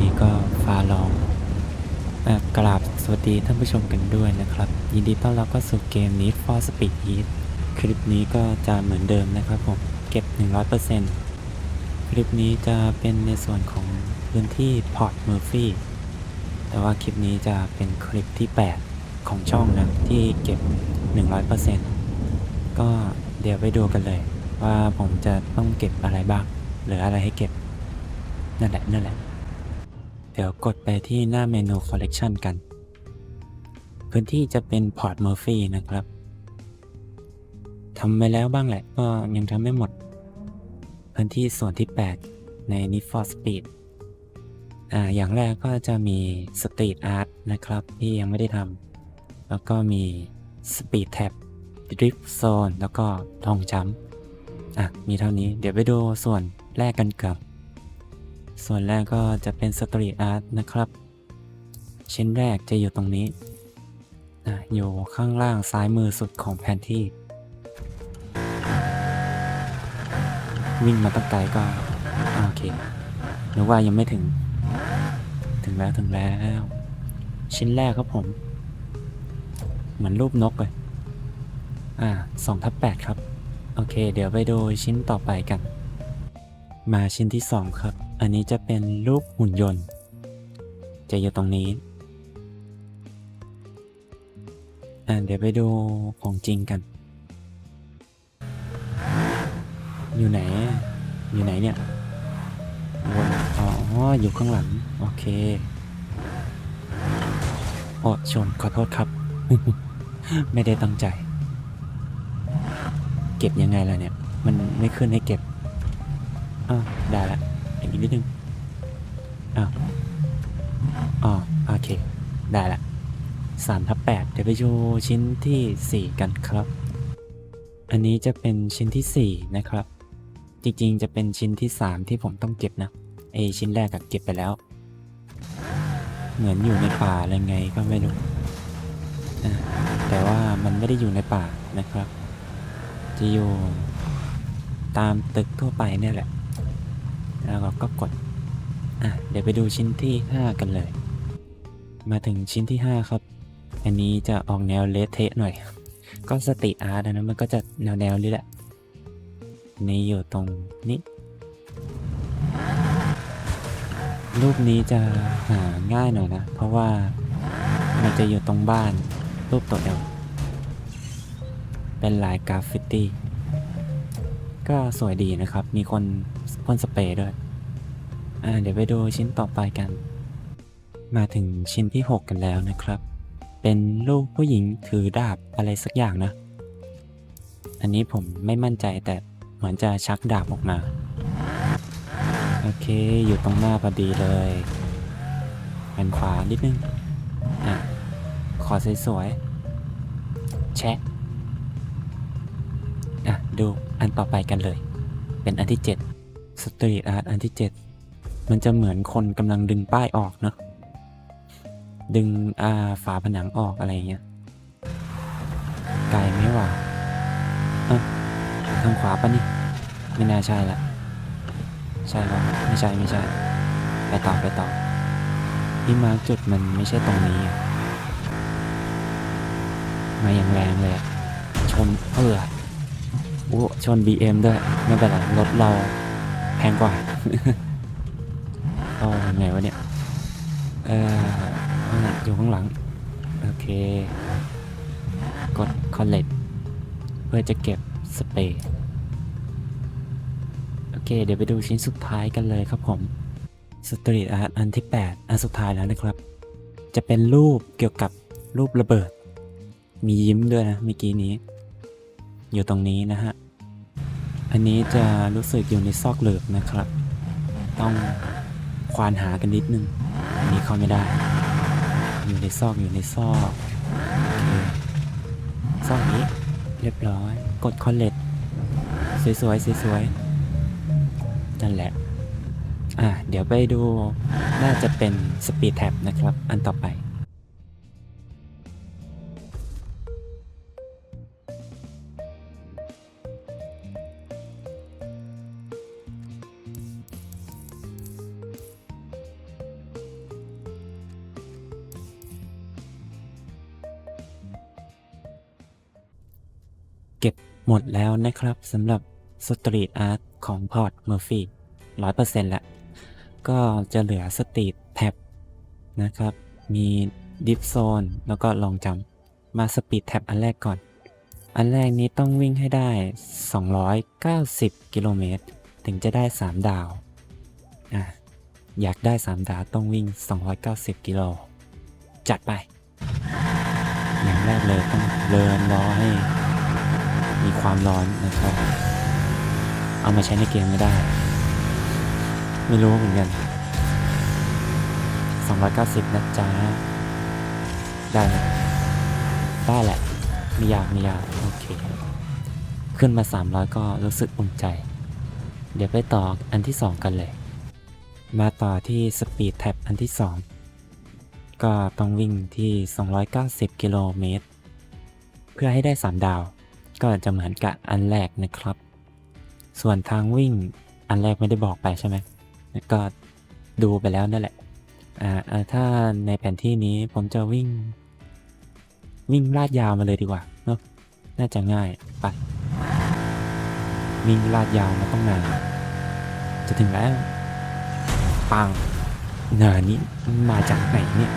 ดีๆ ก็ฟ้าร้องกราบสวัสดีท่านผู้ชมกันด้วยนะครับ ยินดีต้อนรับเข้าสู่เกม Need for Speed Heat คลิปนี้ก็จะเหมือนเดิมนะครับผม เก็บ 100%คลิปนี้จะเป็นในส่วนของพื้นที่พอร์ตเมอร์ฟี่แต่ว่าคลิปนี้จะเป็นคลิปที่ 8 ของช่องนะ ที่เก็บ 100%ก็เดี๋ยวไปดูกันเลย ว่าผมจะต้องเก็บอะไรบ้าง หรืออะไรให้เก็บ นั่นแหละนั่นแหละ เดี๋ยวกดไปที่หน้าเมนู Collection กัน พื้นที่จะเป็นพอร์ต Murphy นะครับทำไปแล้วบ้างแหละ ก็ยังทำไม่หมด พื้นที่ส่วนที่ 8 ใน Need for Speed อ่าอย่างแรกก็จะมี Street Art นะครับ ที่ยังไม่ได้ทำแล้วก็มี Speed Tab Drift Zone แล้วก็ทองจ้ำอะมีเท่านี้เดี๋ยวไปดูส่วนแรกกันกับ ส่วนแรกก็จะเป็นสตรีทอาร์ตนะครับ ชิ้นแรกจะอยู่ตรงนี้นะอยู่ข้างล่างซ้ายมือสุดของแผนที่ วิ่งมาตั้งไกลก็ โอเคนึกว่ายังไม่ถึง ถึงแล้วถึงแล้ว ชิ้นแรกครับผม เหมือนรูปนกเลย อ่าสองทับแปดครับ โอเค เดี๋ยวไปดูชิ้นต่อไปกัน มาชิ้นที่สองครับ อันนี้จะเป็นรูปหุ่นยนต์ จะอยู่ตรงนี้ อ่าเดี๋ยวไปดูของจริงกัน อยู่ไหน อยู่ไหนเนี่ยวนอ๋อ อยู่ข้างหลัง โอเคโอ้ชนขอโทษครับ ไม่ได้ตั้งใจ เก็บยังไงล่ะเนี่ย มันไม่ขึ้นให้เก็บอ่าได้ละ อีกนิดนึงอ้าวอ๋อโอเค ได้ละสามทับแปดเดี๋ยวไปดูชิ้นที่สี่กันครับ อันนี้จะเป็นชิ้นที่สี่นะครับ จริงๆจะเป็นชิ้นที่สามที่ผมต้องเก็บนะไอชิ้นแรกอะเก็บไปแล้ว เหมือนอยู่ในป่าอะไรไงก็ไม่รู้แต่ว่ามันไม่ได้อยู่ในป่านะครับ จะอยู่ตามตึกทั่วไปเนี่ยแหละ แล้วเราก็กด อะ เดี๋ยวไปดูชิ้นที่ 5 กันเลย มาถึงชิ้นที่ 5 ครับ อันนี้จะออกแนวเลเทะหน่อย ก็สตรีทอาร์ตนะมันก็จะแนวแนวนี้แหละ นี่อยู่ตรงนี้ รูปนี้จะหาง่ายหน่อยนะ เพราะว่ามันจะอยู่ตรงบ้านรูปตัวเอลเป็นลายกราฟฟิตี้ ก็สวยดีนะครับ มีคนพ่นสเปรย์ด้วย อ่า เดี๋ยวไปดูชิ้นต่อไปกัน มาถึงชิ้นที่ 6 กันแล้วนะครับ เป็นรูปผู้หญิงถือดาบอะไรสักอย่างนะ อันนี้ผมไม่มั่นใจแต่เหมือนจะชักดาบออกมา โอเค อยู่ตรงหน้าพอดีเลยหันขวานิดนึง อะ ขอสวยๆ แชะ อะ ดู อันต่อไปกันเลย เป็นอันที่7สตรีทอาร์ตอันที่ 7 มันจะเหมือนคนกำลังดึงป้ายออกเนาะดึงอาฝาผนังออกอะไรเงี้ยไกลไหมวะอะทางขวาปะนี่ไม่น่าใช่ละใช่ปะไม่ใช่ไม่ใช่ ไปต่อไปต่อที่มาร์กจุดมันไม่ใช่ตรงนี้ มาอย่างแรงเลยชนเออ โอ้ชน BM ด้วย ไม่เป็นไรรถเราแพงกว่าเอาไงวะเนี่ย เออเอาน่ะอยู่ข้างหลัง โอเค กด collect เพื่อจะเก็บสเปรย์โอเค เดี๋ยวไปดูชิ้นสุดท้ายกันเลยครับผม Street Art อันที่ 8 อันสุดท้ายแล้วนะครับ จะเป็นรูปเกี่ยวกับรูประเบิด มียิ้มด้วยนะเมื่อกี้นี้ อยู่ตรงนี้นะฮะ อันนี้จะรู้สึกอยู่ในซอกเหลือบนะครับ ต้องควานหากันนิดนึงอันนี้เข้าไม่ได้ อยู่ในซอกอยู่ในซอกซอกนี้เรียบร้อย กดคอนเลตสวยๆสวยๆนั่นแหละอะเดี๋ยวไปดูน่าจะเป็นสปีดแท็บนะครับ อันต่อไป ก็บหมดแล้วนะครับสำหรับสตรีทอาร์ตของพอร์ตเมอร์ฟี่ร้อยเปอร์เซ็นต์ละ ก็จะเหลือสตรีทแท็บนะครับ มีดิฟโซนแล้วก็ลองจำมาสปีดแท็บอันแรกก่อน อันแรกนี้ต้องวิ่งให้ได้ 290 กิโลเมตร ถึงจะได้ 3 ดาวอะอยากได้ 3 ดาวต้องวิ่ง 290 กิโล จัดไป อย่างแรกเลยต้องเลินล้อให้ มีความร้อนนะครับ เอามาใช้ในเกมไม่ได้ ไม่รู้เหมือนกัน 290 นะจ๊ะ ได้ไหมได้แหละไม่ยากไม่ยากโอเค ขึ้นมา 300 ก็รู้สึกอุ่นใจ เดี๋ยวไปต่ออันที่ 2 กันเลย มาต่อที่สปีดแท็บอันที่ 2 ก็ต้องวิ่งที่ 290 กิโลเมตร เพื่อให้ได้ 3 ดาว ก็จะเหมือนกับอันแรกนะครับ ส่วนทางวิ่งอันแรกไม่ได้บอกไปใช่ไหมก็ดูไปแล้วนั่นแหละอ่าถ้าในแผนที่นี้ผมจะวิ่ง วิ่งลาดยาวมาเลยดีกว่าเนอะน่าจะง่ายไปวิ่งลาดยาวมาต้องนานจะถึงแล้วปังเนินนี้มาจากไหนเนี่ย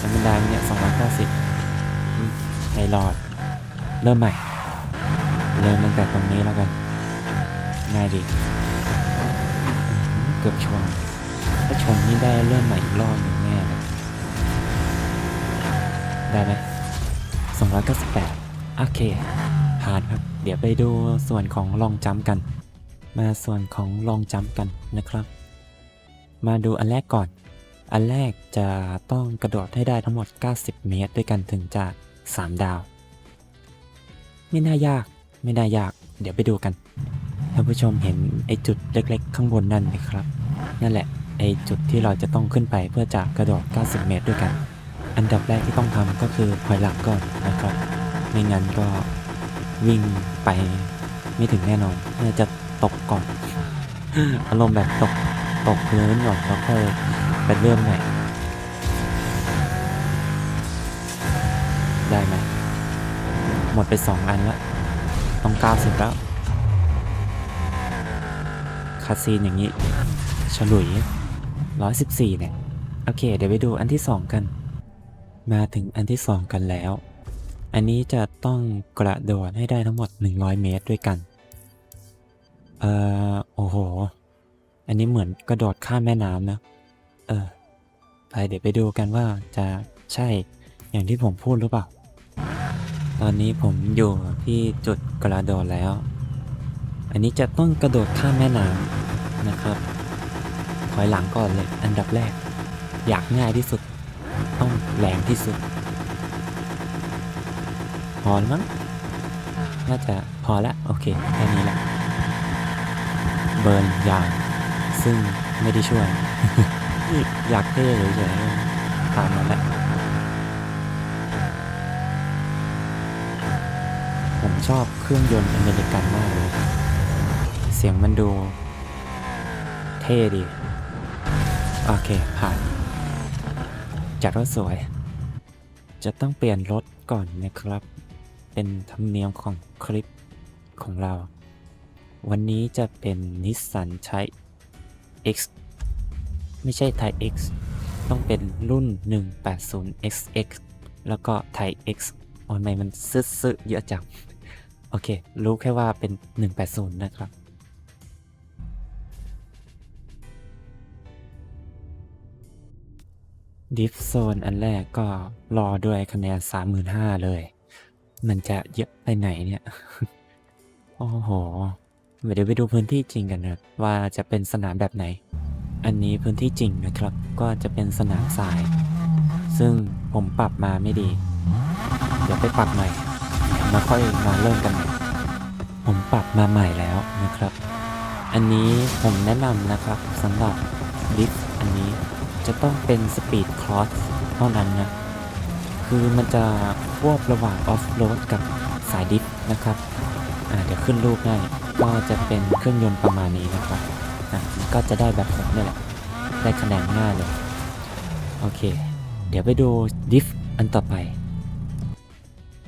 ธรรมดาเนี่ยสองร้อยเก้าสิบ ไม่รอด เริ่มใหม่ เริ่มตั้งแต่ตรงนี้แล้วกัน ง่ายดี เกือบชน ถ้าชนนี่ได้เริ่มใหม่อีกรอบหนึ่งแน่เลยได้ไหม298 โอเค ผ่านครับ เดี๋ยวไปดูส่วนของลองจัมป์กัน มาส่วนของลองจัมป์กันนะครับ มาดูอันแรกก่อน อันแรกจะต้องกระโดดให้ได้ทั้งหมด 90 เมตร ด้วยกันถึงจะ 3 ดาว ไม่น่ายาก ไม่น่ายาก เดี๋ยวไปดูกัน ท่านผู้ชมเห็นไอ้จุดเล็ก ๆ ข้างบนนั่นไหมครับ นั่นแหละ ไอ้จุดที่เราจะต้องขึ้นไปเพื่อจะกระโดด 90 เมตรด้วยกัน อันดับแรกที่ต้องทำก็คือถอยหลังก่อนนะครับ ไม่งั้นก็วิ่งไปไม่ถึงแน่นอนน่าจะตกก่อน อารมณ์แบบตกตกพื้นก่อนแล้วค่อยไปเริ่มใหม่ หมดไปสองอันละต้องเก้าสิบแล้ว คาซีนอย่างนี้ ฉลุยร้อยสิบสี่เนี่ย โอเค เดี๋ยวไปดูอันที่สองกัน มาถึงอันที่สองกันแล้ว อันนี้จะต้องกระโดดให้ได้ทั้งหมด 100 เมตรด้วยกัน เอ่อ โอ้โห อันนี้เหมือนกระโดดข้ามแม่น้ำนะ เออ ไปเดี๋ยวไปดูกันว่าจะใช่อย่างที่ผมพูดหรือเปล่า ตอนนี้ผมอยู่ที่จุดกระโดดแล้ว อันนี้จะต้องกระโดดข้ามแม่น้ำนะครับ ถอยหลังก่อนเลยอันดับแรก อยากง่ายที่สุด ต้องแรงที่สุด พอมั้ง น่าจะพอละโอเคแค่นี้แหละ เบิร์นยางซึ่งไม่ได้ช่วย อยากเท่เฉยๆตามนั้นแหละ ผม ชอบเครื่องยนต์อเมริกันมากเลย เสียงมันดูเท่ดี โอเค ผ่าน จัดว่าสวย จะต้องเปลี่ยนรถก่อนนะครับ เป็นธรรมเนียมของคลิปของเรา วันนี้จะเป็นนิสสันใช้ X ไม่ใช่ไท X ต้องเป็นรุ่น 180 XX แล้วก็ไท X ออนไลน์มันซื้อๆเยอะจัง โอเค รู้แค่ว่าเป็น 180 นะครับ ดิฟโซนอันแรกก็รอด้วยคะแนน 35,000 เลย มันจะเยอะไปไหนเนี่ย โอ้โห เดี๋ยวไปดูพื้นที่จริงกันนะว่าจะเป็นสนามแบบไหน อันนี้พื้นที่จริงนะครับ ก็จะเป็นสนามทราย ซึ่งผมปรับมาไม่ดี เดี๋ยวไปปรับใหม่มาค่อยมาเริ่มกัน ผมปรับมาใหม่แล้วนะครับ อันนี้ผมแนะนำนะครับสำหรับดิฟอันนี้จะต้องเป็นสปีดครอสเท่านั้นนะ คือมันจะควบระหว่างออฟโรดกับสายดิฟนะครับอ่าเดี๋ยวขึ้นรูปให้ก็จะเป็นเครื่องยนต์ประมาณนี้นะครับอะก็จะได้แบบผมนี่แหละ ได้คะแนนง่ายเลย โอเค เดี๋ยวไปดูดิฟอันต่อไป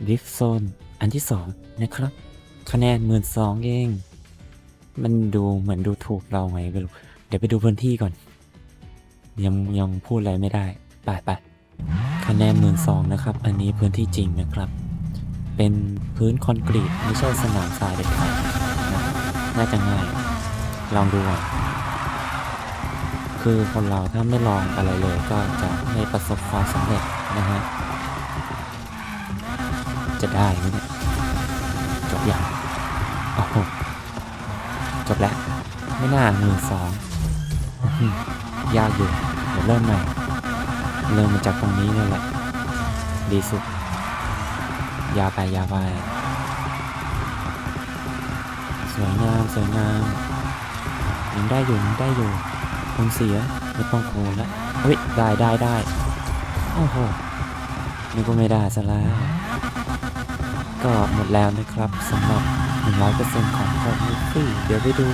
ลิฟโซนอันที่สองนะครับ คะแนนหมื่นสองเอง มันดูเหมือนดูถูกเราไงไม่รู้เดี๋ยวไปดูพื้นที่ก่อน ยังยังพูดอะไรไม่ได้ไปไปคะแนนหมื่นสองนะครับ อันนี้พื้นที่จริงนะครับ เป็นพื้นคอนกรีตไม่ใช่สนามทรายเด็ดขาดน,น่าจะง่าย ลองดูก่อนคือคนเราถ้าไม่ลองอะไรเลยก็จะไม่ประสบความสำเร็จนะฮะ จะได้ไหมเนี่ย จบอย่าง จบแล้ว ไม่น่าหมื่นสองยากอยู่เดี๋ยวเริ่มใหม่เริ่มมาจากตรงนี้นี่แหละ ดีสุด ยาวไปยาวไป สวยงามสวยงามยังได้อยู่ยังได้อยู่คงเสียไม่ต้องโคนละเฮ้ยได้ได้ได้โอ้โหนี่ก็ไม่ได้ซะแล้ว ก็หมดแล้วนะครับสำหรับ 100%ของคอมมิฟี่เดี๋ยวไปดู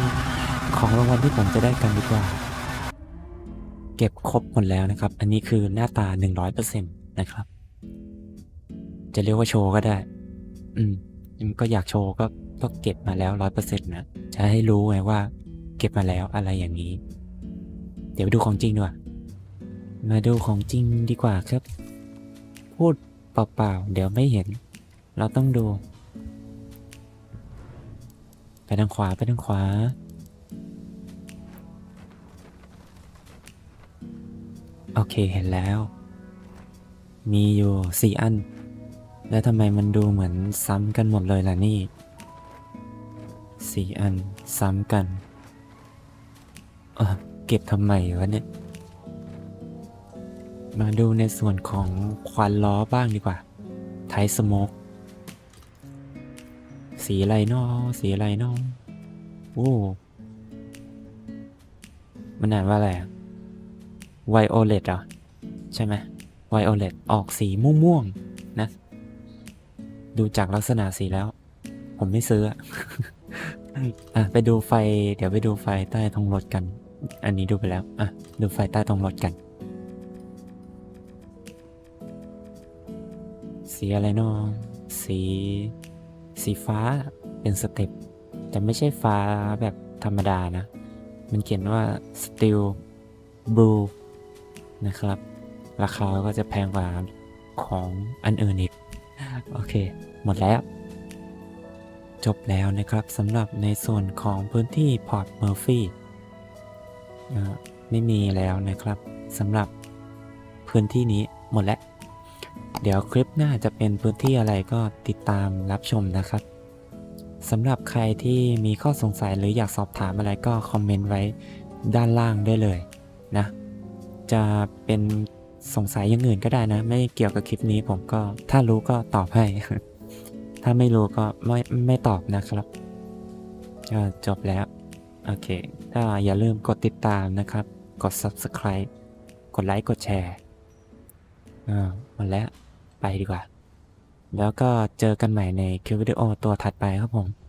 ของรางวัลที่ผมจะได้กันดีกว่า เก็บครบหมดแล้วนะครับ อันนี้คือหน้าตา 100%นะครับ จะเรียกว่าโชว์ก็ได้ อืมก็อยากโชว์ก็ก็เก็บมาแล้ว 100%นะจะให้รู้ไงว่า เก็บมาแล้วอะไรอย่างนี้ เดี๋ยวไปดูของจริงดีกว่า มาดูของจริงดีกว่าครับ พูดเปล่าๆเดี๋ยวไม่เห็น เราต้องดู ทางขวาไปทางขวา โอเคเห็นแล้ว มีอยู่สี่อัน แล้วทำไมมันดูเหมือนซ้ำกันหมดเลยล่ะนี่สี่อันซ้ำกันเออเก็บทำไมวะเนี่ย มาดูในส่วนของควันล้อบ้างดีกว่าไทสโมก สีอะไรนอสีอะไรนอโอ้มันอ่านว่าอะไรไวโอเลตอะใช่ไหมไวโอเลตออกสีม่วงๆนะ ดูจากลักษณะสีแล้ว ผมไม่ซื้ออะอะไปดูไฟ เดี๋ยวไปดูไฟใต้ท้องรถกัน อันนี้ดูไปแล้ว อะ ดูไฟใต้ท้องรถกัน สีอะไรนาะสี สีฟ้าเป็นสเต็ปแต่ไม่ใช่ฟ้าแบบธรรมดานะ มันเขียนว่า steel blue นะครับ ราคาก็จะแพงกว่าของอันอื่นอีก โอเค หมดแล้ว จบแล้วนะครับสำหรับในส่วนของพื้นที่พอร์ตเมอร์ฟี่ไม่มีแล้วนะครับสำหรับพื้นที่นี้หมดแล้ว เดี๋ยวคลิปหน้าจะเป็นพื้นที่อะไรก็ติดตามรับชมนะครับสำหรับใครที่มีข้อสงสัยหรืออยากสอบถามอะไรก็คอมเมนต์ไว้ด้านล่างได้เลยนะ จะเป็นสงสัยอย่างอื่นก็ได้นะ ไม่เกี่ยวกับคลิปนี้ผมก็ถ้ารู้ก็ตอบให้ ถ้าไม่รู้ก็ไม่ไม่ตอบนะครับก็จบแล้ว โอเค ถ้าอย่าลืมกดติดตามนะครับ กด subscribe กดไลค์กดแชร์ อ่าหมดแล้ว ไปดีกว่า แล้วก็เจอกันใหม่ในคลิปวิดีโอตัวถัดไปครับผม